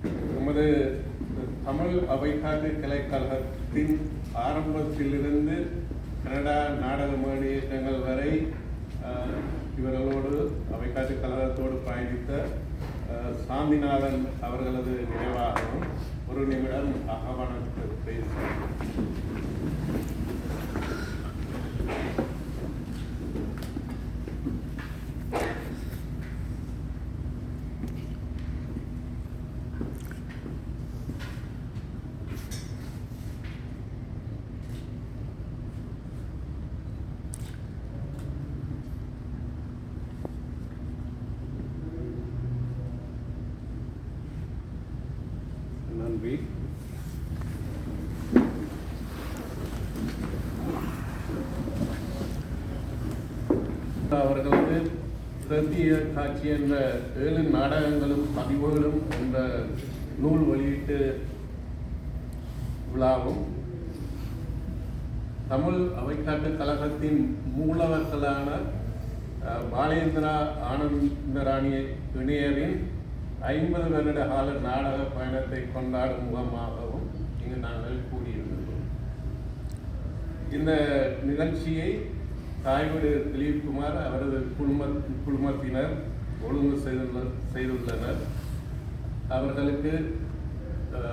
நமது தமிழ் அவைக்காட்டு கலைக்கழகத்தின் ஆரம்பத்திலிருந்து கனடா நாடக மேடையங்கள் வரை இவர்களோடு அவைக்காட்டு கழகத்தோடு பயணித்த சாந்திநாதன் அவர்களது நினைவாகவும் ஒரு நிமிடம் அகவணக்கு பேச நன்றி அவர்களது பிரத்திய காட்சி என்ற ஏழு நாடகங்களும் பதிவுகளும் என்ற நூல் வெளியீட்டு விழாவும் தமிழ் அவைக்காட்டு கழகத்தின் மூலவர்களான பாலேந்திரா ஆனந்தராணி இணையரின் ஐம்பது வருட கால நாடக பயணத்தை கொண்டாடும் முகமாகவும் இங்கு நாங்கள் கூடியிருந்தோம் இந்த நிகழ்ச்சியை தாய்வீடு திலீப்குமார் அவரது குழும குழுமத்தினர் ஒழுங்கு செய்துள்ள செய்துள்ளனர். அவர்களுக்கு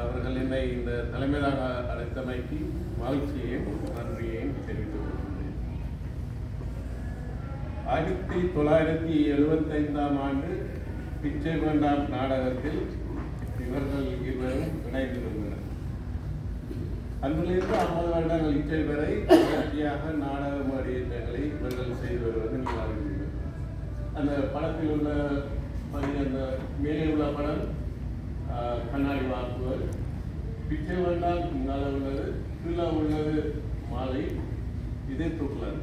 அவர்கள் என்னை இந்த தலைமையாக அழைத்தமைக்கு மகிழ்ச்சியையும் நன்றியையும் தெரிவித்துக் கொள்கிறேன். ஆயிரத்தி தொள்ளாயிரத்தி எழுபத்தைந்தாம் ஆண்டு பிச்சை வேண்டாம் நாடகத்தில் இவர்கள் இருவரும் இணைந்திருந்தனர் அன்றிலிருந்து ஐம்பது வருடங்கள் இச்சை வரை தொடர்ச்சியாக நாடக மேடையேற்றங்களை இவர்கள் செய்து வருவது நீங்கள் அறிவீர்கள். அந்த படத்தில் உள்ள பகுதி அந்த மேலே உள்ள படம் ஆஹ், கண்ணாடி வாக்குவர் பிச்சை வேண்டாம் முன்னால் உள்ளது கீழே உள்ளது மாலை. இதே தூக்கலன்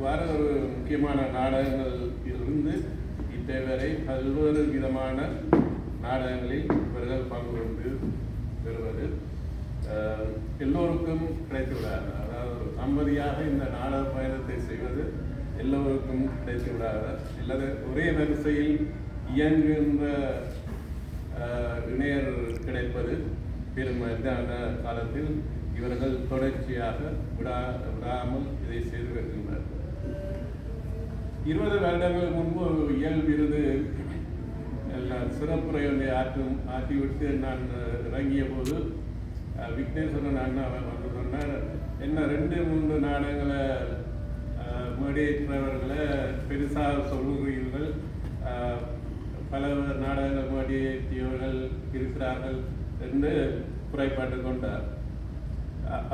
வர ஒரு முக்கியமான நாடகங்கள் இருந்து தேவரை பல்வேறு விதமான நாடகங்களில் இவர்கள் பங்கு கொண்டு பெறுவது எல்லோருக்கும் கிடைத்துவிடாது அதாவது தம்பதியாக இந்த நாடக பயணத்தை செய்வது எல்லோருக்கும் கிடைத்து விடாது. அல்லது ஒரே வரிசையில் இயங்குகின்ற இணையர் கிடைப்பது பெருமையான காலத்தில் இவர்கள் தொடர்ச்சியாக விடா விடாமல் இதை செய்து வருகின்றனர். இருபது வருடங்கள் முன்பு இயல் விருது எல்லாம் சிறப்புரை ஒன்றை ஆற்றும் ஆற்றிவிட்டு நான் இறங்கிய போது விக்னேஸ்வரன் அண்ணா வந்து சொன்னார் என்ன ரெண்டு மூன்று நாடகங்களை மேடியேற்றவர்களை பெருசாக சொல்லுகிறீர்கள். பல நாடகங்கள் மேடியேற்றியவர்கள் இருக்கிறார்கள் என்று குறைபாட்டு கொண்டார்.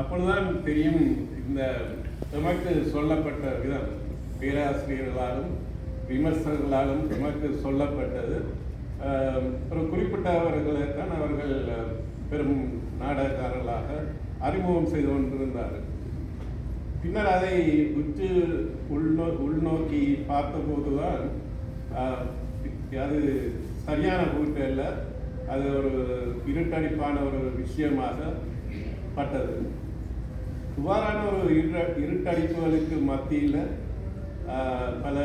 அப்பொழுதுதான் தெரியும் இந்த நமக்கு சொல்லப்பட்ட விதம். பேராசிரியர்களாலும் விமர்சகர்களாலும் நமக்கு சொல்லப்பட்டது. அப்புறம் ஒரு குறிப்பிட்டவர்களை அவர்கள் பெரும் நாடகக்காரர்களாக அறிமுகம் செய்து கொண்டிருந்தார்கள். பின்னர் அதை உற்று உள்நோ உள்நோக்கி பார்த்தபோதுதான் அது சரியான கூட்டு அல்ல. அது ஒரு இருட்டடிப்பான ஒரு விஷயமாக பட்டது. இவ்வாறான ஒரு இரு இருட்டடிப்புகளுக்கு மத்தியில் பல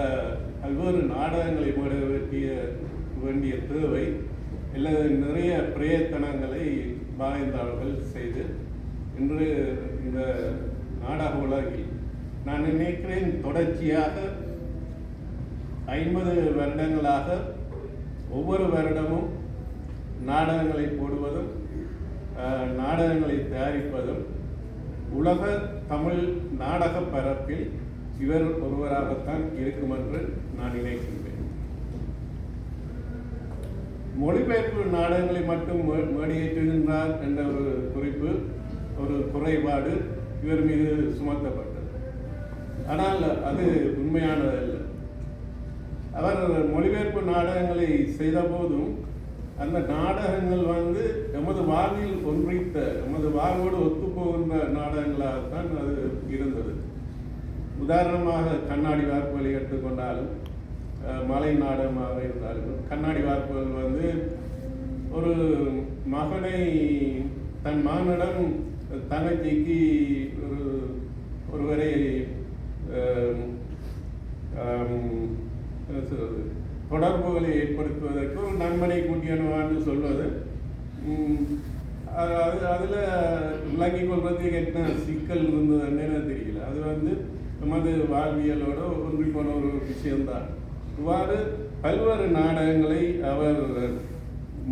பல்வேறு நாடகங்களை போட வேண்டிய வேண்டிய தேவை. அல்லது நிறைய பிரயத்தனங்களை பாய்ந்தாளர்கள் செய்து இன்று இந்த நாடக உலகில் நான் நினைக்கிறேன் தொடர்ச்சியாக ஐம்பது வருடங்களாக ஒவ்வொரு வருடமும் நாடகங்களை போடுவதும் நாடகங்களை தயாரிப்பதும் உலக தமிழ் நாடக பரப்பில் இவர் ஒருவராகத்தான் இருக்கும் என்று நான் நினைக்கின்றேன். மொழிபெயர்ப்பு நாடகங்களை மட்டும் மே- மேடையேற்றுகின்றார் என்ற ஒரு குறிப்பு ஒரு குறைபாடு இவர் மீது சுமத்தப்பட்டது. ஆனால் அது உண்மையானதல்ல அவர் மொழிபெயர்ப்பு நாடகங்களை செய்த போதும் அந்த நாடகங்கள் வந்து எமது வாழ்வில் ஒன்றித்த எமது வாழ்வோடு ஒத்துப்போகின்ற நாடகங்களாகத்தான் அது இருந்தது. உதாரணமாக கண்ணாடி வார்ப்புகளை எடுத்துக்கொண்டாலும் மலை நாடகமாக இருந்தாலும் கண்ணாடி வார்ப்புகள் வந்து ஒரு மகனை தன் மகனிடம் தங்கச்சிக்கு ஒரு ஒருவரை என்ன சொல்றது தொடர்புகளை ஏற்படுத்துவதற்கு ஒரு நண்பனை கூட்டியணுவான்னு சொல்வது. அது அது அதில் விளங்கிக் கொள்வதற்கு என்ன சிக்கல் இருந்ததுன்னு எனக்கு தெரியல. அது வந்து எமது வாழ்வியலோடு ஒன்றி போன ஒரு விஷயம்தான். இவ்வாறு பல்வேறு நாடகங்களை அவர்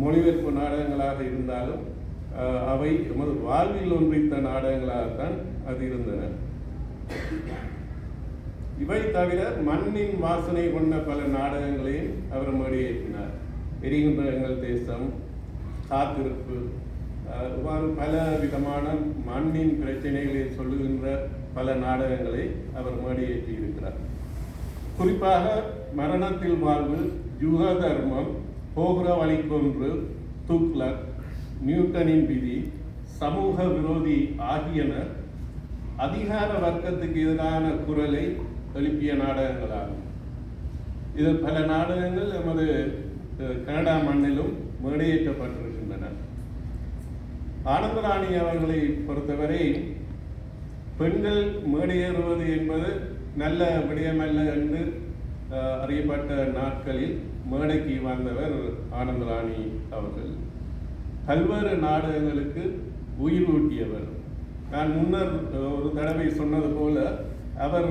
மொழிபெயர்ப்பு நாடகங்களாக இருந்தாலும் அவை எமது வாழ்வில் ஒன்றித்த நாடகங்களாகத்தான் அது இருந்தன. இவை தவிர மண்ணின் வாசனை கொண்ட பல நாடகங்களையும் அவர் மொழியேற்றினார் எரிகின்ற எங்கள் தேசம் காத்திருப்பு இவ்வாறு பல விதமான மண்ணின் பிரச்சனைகளை சொல்லுகின்ற பல நாடகங்களை அவர் மேடையேற்றி இருக்கிறார் குறிப்பாக மரணத்தில் வாழ்வு யுக தர்மம் போகிற வழிக்கொன்று துக்லக் நியூட்டனின் விதி சமூக விரோதி ஆகியன அதிகார வர்க்கத்துக்கு எதிரான குரலை எழுப்பிய நாடகங்களாகும். இதில் பல நாடகங்கள் நமது கனடா மண்ணிலும் மேடையேற்றப்பட்டிருக்கின்றன. ஆனந்தராணி அவர்களை பொறுத்தவரை பெண்கள் மேடையேறுவது என்பது நல்ல விடயமல்ல என்று அறியப்பட்ட நாட்களில் மேடைக்கு வந்தவர் ஆனந்தராணி அவர்கள். பல்வேறு நாடகங்களுக்கு உயிர் ஊட்டியவர். நான் முன்னர் ஒரு தடவை சொன்னது போல அவர்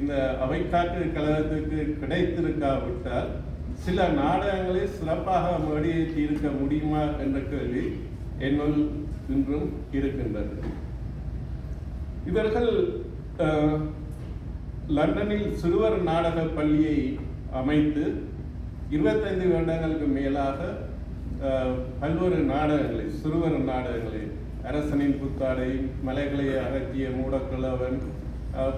இந்த அவைக்காட்டு கழகத்துக்கு கிடைத்திருக்காவிட்டால் சில நாடகங்களை சிறப்பாக மேடையேற்றி இருக்க முடியுமா என்ற கேள்வி என்னுள் இன்றும் இருக்கின்றது. இவர்கள் லண்டனில் சிறுவர் நாடக பள்ளியை அமைத்து இருபத்தைந்து வருடங்களுக்கு மேலாக பல்வேறு நாடகங்களை சிறுவர் நாடகங்களை அரசனின் புத்தாடை மலைகளை அகற்றிய மூடக்கிழவன்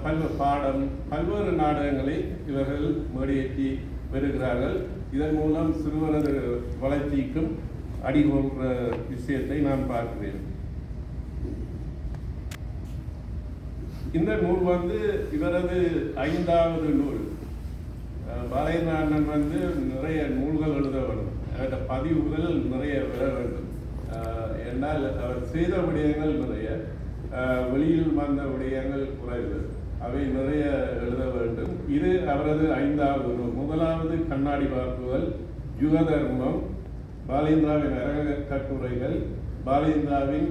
பல்வ பாடம் பல்வேறு நாடகங்களை இவர்கள் மேடையேற்றி வருகிறார்கள். இதன் மூலம் சிறுவரது வளர்ச்சிக்கும் அடிகோன்ற விஷயத்தை நான் பார்க்கிறேன். இந்த நூல் வந்து இவரது ஐந்தாவது நூல். அஹ் வந்து நிறைய நூல்கள் எழுத வேண்டும். அவர்கிட்ட பதிவுகள் நிறைய விட வேண்டும். என்னால் அவர் செய்த விடயங்கள் நிறைய வெளியில் வந்த விடயங்கள் குறைவு. அவை நிறைய எழுத வேண்டும். இது அவரது ஐந்தாவது நூல். முதலாவது கண்ணாடி பார்ப்புகள் யுக தர்மம் பாலேந்திராவின் அரங்க கட்டுரைகள் பாலேந்திராவின்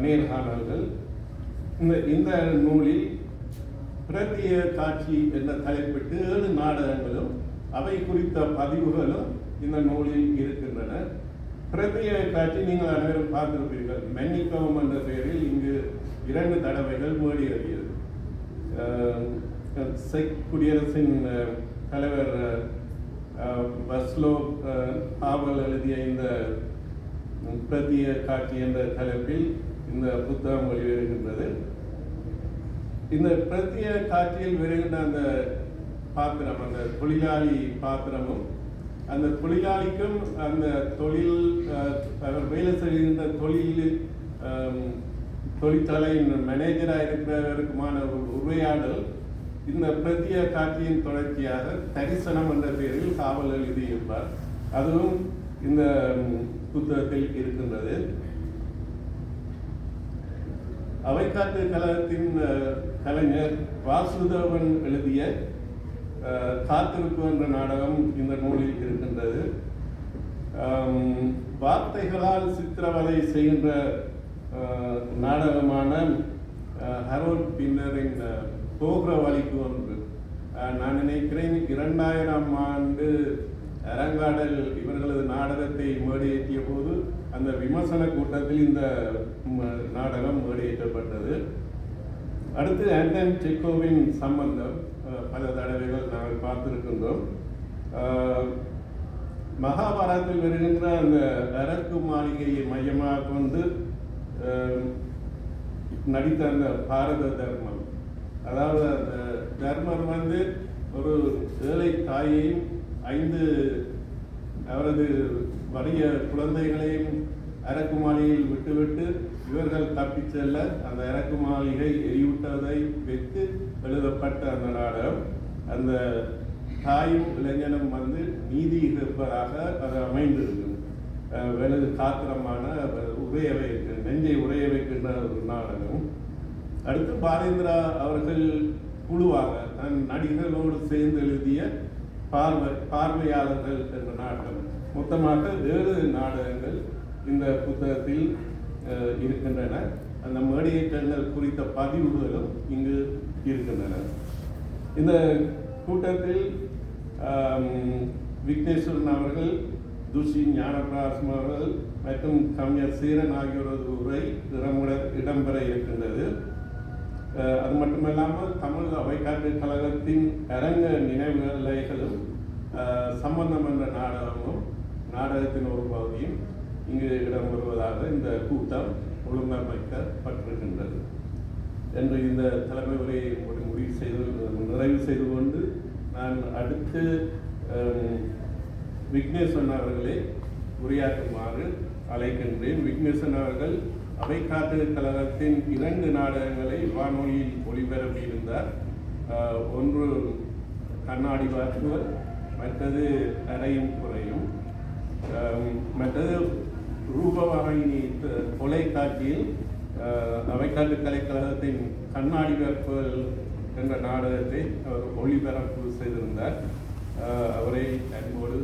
நேர்காணல்கள் இந்த இந்த நூலில் பிரத்திய காட்சி என்ற தலைப்பிட்டு ஏழு நாடகங்களும் அவை குறித்த பதிவுகளும் இந்த நூலில் இருக்கின்றன. பிரத்திய காட்சி நீங்கள் அனைவரும் பார்த்திருப்பீர்கள். மன்னிக்கவும் என்ற பெயரில் இங்கு இரண்டு தடவைகள் மேடியேறியது. அஹ், செக் குடியரசின் தலைவர் பஸ்லோ அஹ், ஆவல் எழுதிய இந்த பிரத்திய காட்சி என்ற தலைப்பில் இந்த புத்தகம் வெளிவருகின்றது. இந்த பிரத்திய காட்சியில் வருகின்ற அந்த பாத்திரம் அந்த தொழிலாளி பாத்திரமும் அந்த தொழிலாளிக்கும் அந்த தொழில் அவர் வேலை செய்கின்ற தொழில் தொழிற்சாலையின் மேனேஜராக இருக்கிறவருக்குமான ஒரு உரையாடல் இந்த பிரத்திய காட்சியின் தொடர்ச்சியாக தரிசனம் என்ற பெயரில் காவல் எழுதியிருப்பார் அதுவும் இந்த புத்தகத்தில் இருக்கின்றது. அவைக்காட்டு கழகத்தின் கலைஞர் வாசுதேவன் எழுதிய காத்திருப்பு என்ற நாடகம் இந்த நூலில் இருக்கின்றது. வார்த்தைகளால் சித்திரவதை செய்கின்ற நாடகமான அஹ், ஹரோல்ட் பின்னரின் அஹ், போகிற வழிக்கு ஒன்று. நான் நினைக்கிறேன் இரண்டாயிரம் ஆண்டு அரங்காடல் இவர்களது நாடகத்தை மேடையேற்றிய போது அந்த விமர்சன கூட்டத்தில் இந்த நாடகம் மேடையேற்றப்பட்டது அடுத்து ஆண்டன் செக்கோவின் சம்பந்தம் பல தடவைகள் நாங்கள் பார்த்திருக்கின்றோம். மகாபாரதத்தில் வருகின்ற அந்த அரக்கு மாளிகையை மையமாக கொண்டு நடித்த அந்த பாரத தர்மம். அதாவது அந்த தர்மர் வந்து ஒரு ஏழை தாயையும் ஐந்து அவரது வறிய குழந்தைகளையும் அரக்கு மாளிகையில் விட்டுவிட்டு இவர்கள் தப்பிச் செல்ல அந்த அரக்கு மாளிகை எரிவிட்டதை வைத்து எழுதப்பட்ட அந்த நாடகம். அந்த தாயும் இளைஞனும் வந்து நீதி இருப்பதாக அது அமைந்திருக்கும். அஹ் காத்திரமான உரைய வைக்க நெஞ்சை உரைய வைக்கின்ற ஒரு நாடகம். அடுத்து பாரேந்திரா அவர்கள் குழுவாக தன் நடிகர்களோடு சேர்ந்து எழுதிய பார்வை பார்வையாளர்கள் என்ற நாடகம் மொத்தமாக ஏழு நாடகங்கள் இந்த புத்தகத்தில் இருக்கின்றன. அந்த மேடியேற்றங்கள் குறித்த பதிவுகளும் இங்கு இருக்கின்றன. இந்த கூட்டத்தில் விக்னேஸ்வரன் அவர்கள் துஷி ஞானபிராசம் அவர்கள் மற்றும் கவிஞர் சீரன் ஆகியோரது உரை இடம்பெற இடம்பெற இருக்கின்றது. அது மட்டுமல்லாமல் தமிழ் அவைக்காட்டு கழகத்தின் அரங்க நினைவுகளைகளும் சம்பந்தம் என்ற நாடகமும் நாடகத்தின் ஒரு பகுதியும் இங்கு இடம்பெறுவதாக இந்த கூட்டம் ஒழுங்கமைக்கப்பட்டிருக்கின்றது என்று இந்த தலைமை உரையை முடிவு செய்து நிறைவு செய்து கொண்டு நான் அடுத்து விக்னேஸ்வரன் அவர்களை உரையாற்றுமாறு அழைக்கின்றேன். விக்னேஸ்வரன் அவர்கள் அவைக்காட்டு கழகத்தின் இரண்டு நாடகங்களை வானொலியில் ஒளிபரப்பியிருந்தார் ஒன்று கண்ணாடி வாக்குவர் மற்றது அறையும் குறையும். மற்றது ரூபவாகினி தொலைக்காட்சியில் அவைக்காட்டு கலைக்கழகத்தின் கண்ணாடி வேற்புகள் என்ற நாடகத்தை அவர் ஒளிபரப்பு செய்திருந்தார். அவரை அன்போடு